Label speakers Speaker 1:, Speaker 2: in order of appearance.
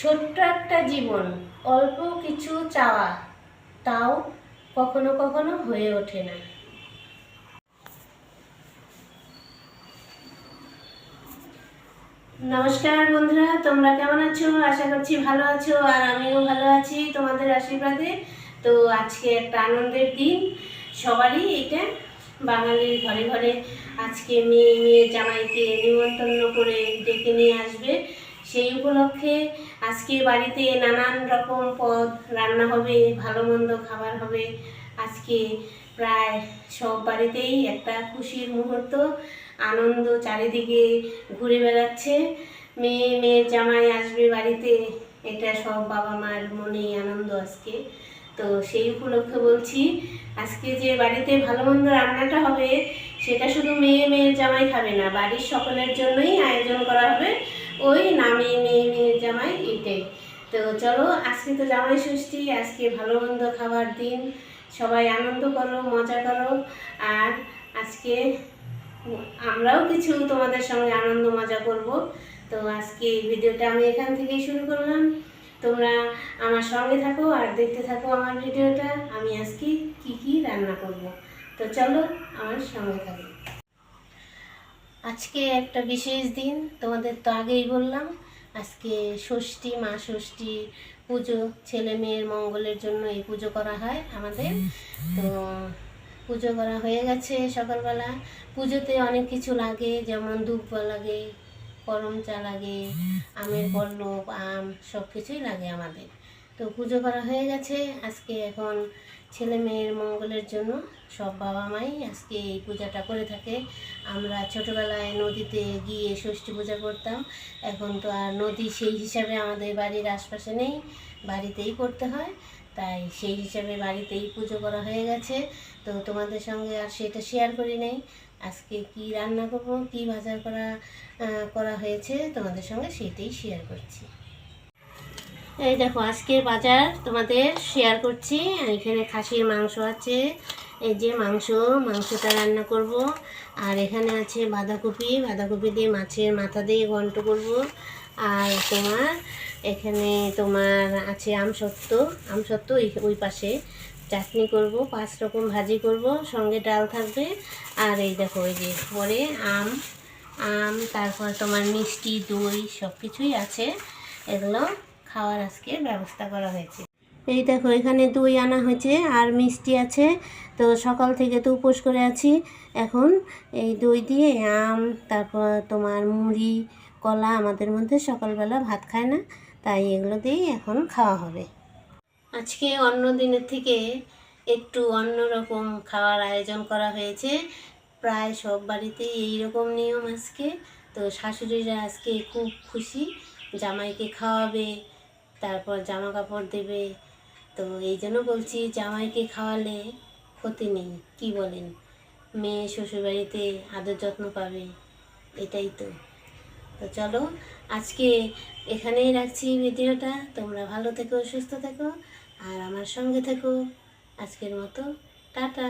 Speaker 1: ছোট্ট একটা জীবন, অল্প কিছু চাওয়া, তাও কখনো কখনো হয়ে ওঠে না। নমস্কার বন্ধুরা, তোমরা কেমন আছো? আশা করছি ভালো আছো, আর আমিও ভালো আছি তোমাদের আশীর্বাদে। তো আজকে একটা আনন্দের দিন। সবারই এটা বাঙালির ঘরে ঘরে আজকে মেয়ে মেয়ে জামাইকে নিমন্ত্রণ করে ডেকে নিয়ে আসবে। সেই উপলক্ষে আজকে বাড়িতে নানান রকম পদ, রান্না হবে, ভালো মন্দ খাবার হবে। আজকে প্রায় সব বাড়িতেই একটা খুশির মুহূর্ত, আনন্দ চারিদিকে ঘুরে বেড়াচ্ছে। মেয়ে, মেয়ের জামাই আসবে বাড়িতে, এটা সব বাবা মার মনেই আনন্দ আজকে। তো সেই উপলক্ষে বলছি, আজকে যে বাড়িতে ভালো মন্দ রান্নাটা হবে, সেটা শুধু মেয়ে, মেয়ের জামাই খাবে না, বাড়ির সকলের জন্যই আয়োজন করা হবে। ওই নামে মেয়ে মেয়ের জামাই এটাই তো চলো, আজকে তো জামাই ষষ্ঠী, আজকে ভালো মন্দ খাবার দিন। সবাই আনন্দ করো, মজা করো। আর আজকে আমরাও কিছু তোমাদের সঙ্গে আনন্দ, মজা করব। তো আজকে এই ভিডিওটা আমি এখান থেকেই শুরু করলাম। তোমরা আমার সঙ্গে থাকো আর দেখতে থাকো আমার ভিডিওটা। আমি আজকে কি কি রান্না করব। তো চলো, আমার সঙ্গে থাকো। আজকে একটা বিশেষ দিন, তোমাদের তো আগেই বললাম। আজকে ষষ্ঠী, মা ষষ্ঠী পুজো, ছেলে মেয়ের মঙ্গলের জন্য এই পুজো করা হয় আমাদের। তো পুজো করা হয়ে গেছে সকালবেলা। পুজোতে অনেক কিছু লাগে, যেমন দুব্বা লাগে করম চা লাগে, আমের পল্লব, আম সব কিছুই লাগে আমাদের। তো পুজো করা হয়ে গেছে। আজকে এখন ছেলে মেয়ের মঙ্গলের জন্য সব বাবা মাই আজকে এই পূজাটা করে থাকে। আমরা ছোটোবেলায় নদীতে গিয়ে ষষ্ঠী পূজা করতাম। এখন তো আর নদী সেই হিসাবে আমাদের বাড়ির আশপাশে নেই, বাড়িতেই করতে হয়। তাই সেই হিসাবে বাড়িতেই পুজো করা হয়ে গেছে। তো তোমাদের সঙ্গে আর সেটা শেয়ার করি নাই। আজকে কি রান্না করব, কি বাজার করা করা হয়েছে তোমাদের সঙ্গে সেটাই শেয়ার করছি। এই দেখো, আজকের বাজার তোমাদের শেয়ার করছি। এখানে খাসির মাংস আছে। এই যে মাংস, মাংসটা রান্না করব। আর এখানে আছে বাঁধাকপি। বাঁধাকপি দিয়ে মাছের মাথা দিয়ে ঘন্ট করব। আর তোমার এখানে তোমার আছে আমসত্ত্ব আমসত্ত্ব ওই ওই পাশে চাটনি করব, পাঁচ রকম ভাজি করব, সঙ্গে ডাল থাকবে। আর এই দেখো, এই যে পরে আম আম, তারপর তোমার মিষ্টি, দই সব কিছুই আছে। এগুলো খাওয়ার আজকে ব্যবস্থা করা হয়েছে। এই দেখো, এখানে দই আনা হয়েছে আর মিষ্টি আছে। তো সকাল থেকে তো উপোস করে আছি। এখন এই দই দিয়ে আম, তারপর তোমার মুড়ি, কলা আমাদের মধ্যে সকালবেলা ভাত খায় না, তাই এগুলো দিয়েই এখন খাওয়া হবে। আজকে অন্য দিনের থেকে একটু অন্যরকম খাওয়ার আয়োজন করা হয়েছে। প্রায় সব বাড়িতেই এই রকম নিয়ম আজকে। তো শাশুড়িরা আজকে খুব খুশি, জামাইকে খাওয়াবে তারপর জামা কাপড় দেবে। তো এই জন্য বলছি জামাইকে খাওয়ালে ক্ষতি নেই, কি বলেন? মেয়ে শ্বশুরবাড়িতে আদর যত্ন পাবে, এটাই তো। তো চলো, আজকে এখানেই রাখছি ভিডিওটা। তোমরা ভালো থেকো, সুস্থ থেকো, আর আমার সঙ্গে থেকো। আজকের মতো, টাটা।